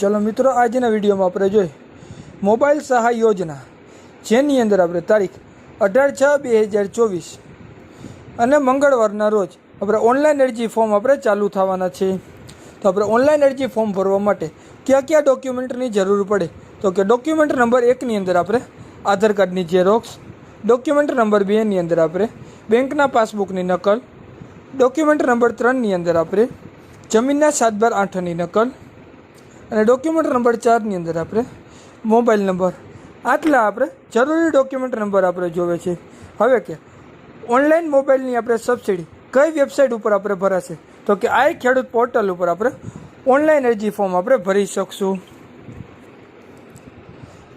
ચલો મિત્રો, આજના વિડીયોમાં આપણે જોઈએ મોબાઈલ સહાય યોજના, જેની અંદર આપણે તારીખ અઢાર છ બે હજાર ચોવીસ અને મંગળવારના રોજ આપણે ઓનલાઈન અરજી ફોર્મ આપણે ચાલુ થવાના છે. તો આપણે ઓનલાઈન અરજી ફોર્મ ભરવા માટે કયા કયા ડોક્યુમેન્ટની જરૂર પડે? તો કે ડોક્યુમેન્ટ નંબર એકની અંદર આપણે આધાર કાર્ડની ઝેરોક્સ, ડોક્યુમેન્ટ નંબર બેની અંદર આપણે બેંકના પાસબુકની નકલ, ડોક્યુમેન્ટ નંબર ત્રણની અંદર આપણે જમીનના સાત બાર આઠની નકલ અને ડોક્યુમેન્ટ નંબર ચારની અંદર આપણે મોબાઈલ નંબર આટલા આપણે જરૂરી ડોક્યુમેન્ટ નંબર આપણે જોવે છે. હવે કે ઓનલાઈન મોબાઈલની આપણે સબસિડી કઈ વેબસાઇટ ઉપર આપણે ભરાશે? તો કે આ ખેડૂત પોર્ટલ ઉપર આપણે ઓનલાઈન અરજી ફોર્મ આપણે ભરી શકશું.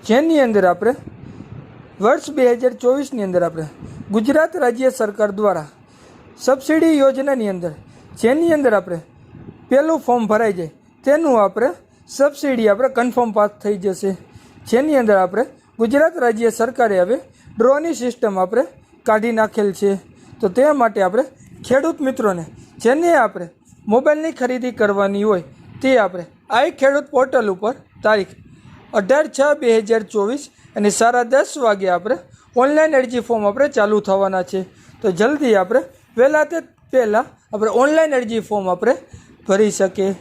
જેની અંદર આપણે વર્ષ બે હજાર ચોવીસની અંદર આપણે ગુજરાત રાજ્ય સરકાર દ્વારા સબસિડી યોજનાની અંદર જેની અંદર આપણે પહેલું ફોર્મ ભરાઈ જાય તેનું આપણે સબસિડી આપણે કન્ફર્મ પાસ થઈ જશે. જેની અંદર આપણે ગુજરાત રાજ્ય સરકારે હવે ડ્રોની સિસ્ટમ આપણે કાઢી નાખેલ છે. તો તે માટે આપણે ખેડૂત મિત્રોને જેને આપણે મોબાઈલની ખરીદી કરવાની હોય, તે આપણે આઈ ખેડૂત પોર્ટલ ઉપર તારીખ અઢાર છ બે હજાર ચોવીસ અને સાડા દસ વાગે આપણે ઓનલાઈન અરજી ફોર્મ આપણે ચાલુ થવાના છે. તો જલ્દી આપણે વહેલા તે પહેલાં આપણે ઓનલાઈન અરજી ફોર્મ આપણે ભરી શકીએ.